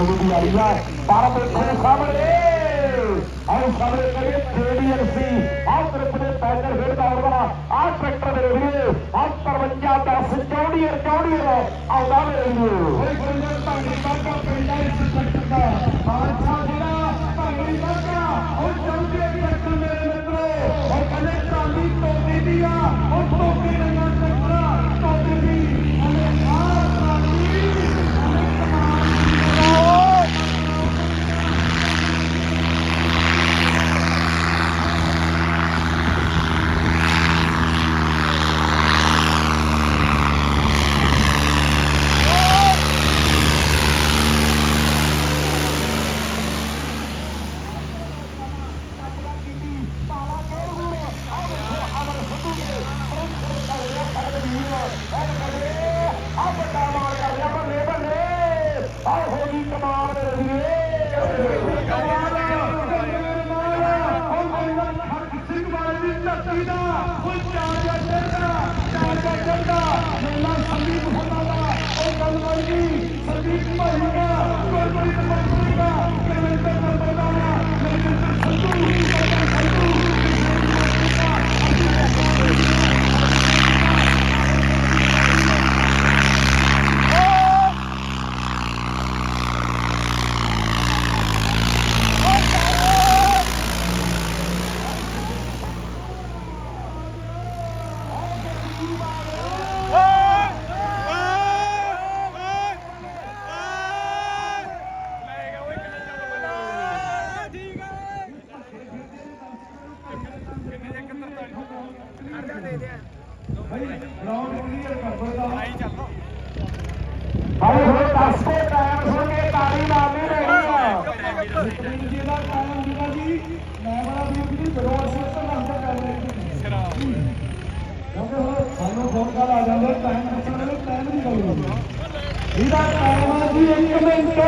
தொகுதி அறிவார் பரமக்குமாரே அவர் அவர்களே தேடியரசி ஆந்திரப்பிரதேச தலைவர் இருந்தார்களா ஆற்றற்றவர்கள் ஆத்தர் வஞ்சாத்த அரசு கவுடியர் கவுடியர் அவர்தான் ਸੰਦੀਪ ਹੁੰਦਾ ਭਾਈ ਦਾ। ਗੁਰਪ੍ਰੀਤ ਮੰਤਰੀ ਦਾ ਕਮੇਂਟਰ ਨੰਬਰ ਦਾ। ਗਰਾਊਂਡ ਕਲੀਅਰ ਕਰ ਦੋ ਆਏ ਹੋਏ ਦੱਸ ਦੇ ਟਾਈਮ ਸੁਣ ਕੇ ਤਾੜੀ ਮਾਰਨੀ ਰਹੀ ਆ ਮਿੱਤਰੀ ਜੀ ਦਾ ਕਾਇਮ ਹੁੰਦਾ ਜੀ ਮੈਂ ਬੜਾ ਵੀਰ ਜੀ ਜਦੋਂ ਅਸੀਂ ਇਸ ਤਰ੍ਹਾਂ ਕਰ ਰਹੇ ਹਾਂ ਕਿਉਂਕਿ ਹੁਣ ਸਾਨੂੰ ਫੋਨ ਕਾਲ ਆ ਜਾਂਦੇ ਟਾਈਮ ਪੁੱਛਣ ਵੇਲੇ ਟਾਈਮ ਦੀ ਗੱਲ ਇਹਦਾ ਟਾਈਮ ਹੈ ਜੀ 1 ਮਿੰਟ